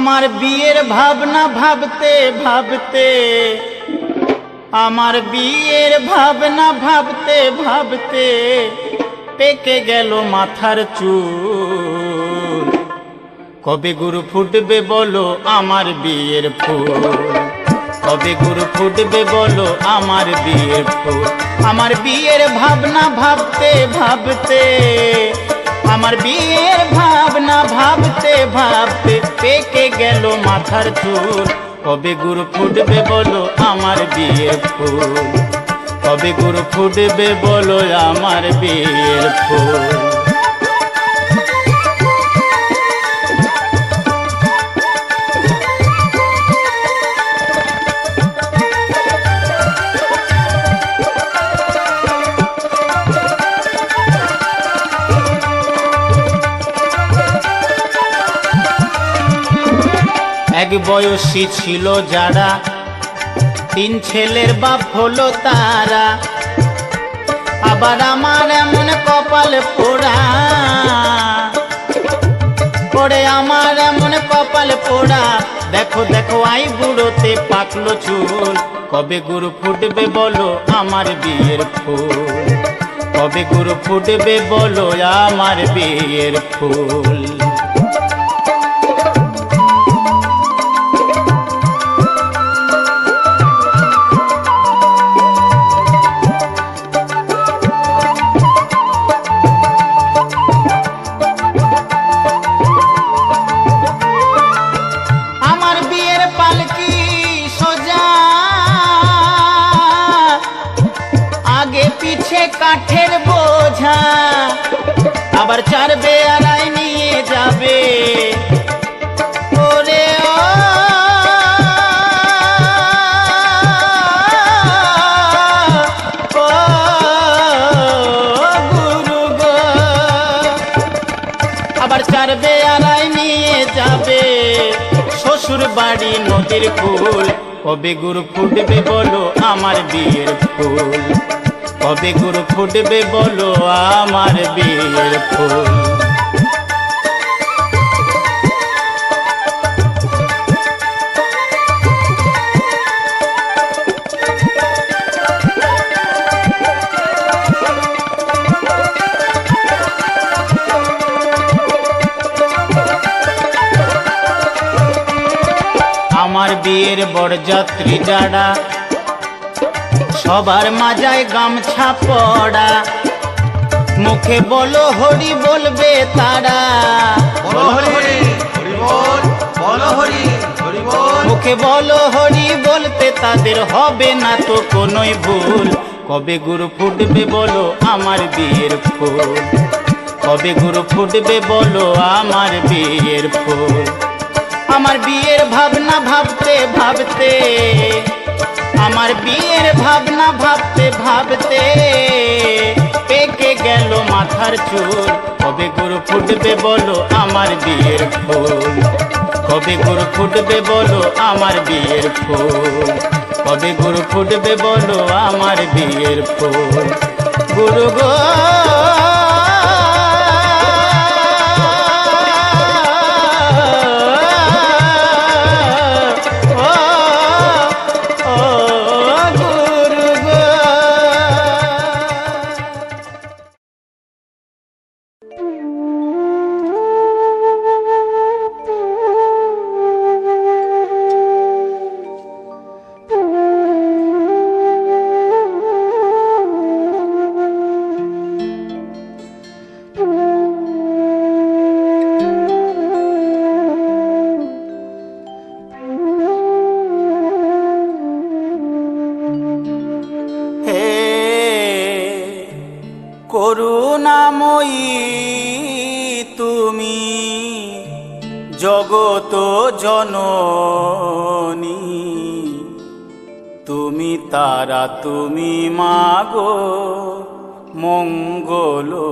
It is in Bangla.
আমার বিয়ের ভাবনা ভাবতে ভাবতে, আমার বিয়ের ভাবনা ভাবতে ভাবতে পেকে গেল মাথার চুল। কবে গুরু ফুটবে বলো আমার বিয়ের ফুল। কবে গুরু ফুটবে বলো আমার বিয়ের ফুল। আমার বিয়ের ভাবনা ভাবতে ভাবতে, আমার বিয়ের ভাবনা ভাবতে ভাবতে পেকে গেল মাথার চুল। কবে গুরু ফুটবে বলো আমার বিয়ের ফুল? কবে গুরু ফুটবে বলো আমার বিয়ের ফুল? এক বয়সী ছিল যারা। তিন ছেলের বাপ হলো তারা। আবার আমার এমন কপাল পোড়া। পড়ে আমার এমন কপাল পোড়া। দেখো দেখো, আই বুড়োতে পাকলো চুল। কবে গুরু ফুটবে বলো আমার বিয়ের ফুল। কবে গুরু ফুটবে বলো আমার বিয়ের ফুল। কাঠের বোঝা, আবার চার বেয়ারায় নিয়ে যাবে। আবার নিয়ে যাবে। বাড়ি নদীর কুল, কবে গুরু ফুটবে বলো আমার বিয়ের ফুল। কবে গুরু ফুটবে বলো আমার বিয়ের ফুল? আমার বিয়ের বরযাত্রী যারা সবার মাজায় গামছা পড়া। মুখে বলো হরি বলবে তারা। বলো হরি হরি বলো হরি হরি মুখে বলো হরি বলতে তাদের হবে না তো কোনোই ভুল। কবে গুরু ফুটবে বলো আমার বিয়ের ফুল। কবে গুরু ফুটবে বলো আমার বিয়ের ফুল। আমার বিয়ের ভাবনা ভাবতে ভাবতে আমার বিয়ের ভাবনা ভাবতে ভাবতে পেকে গেল মাথার চুল। কবে গুরু ফুটবে বলো আমার বিয়ের ফুল। কবে গুরু ফুটবে বলো আমার বিয়ের ফুল। কবে গুরু ফুটবে বলো আমার বিয়ের ফুল। গুরু গো। করুণাময়ী তুমি জগত জননী। তুমি তারা তুমি মাগো মঙ্গলময়ী।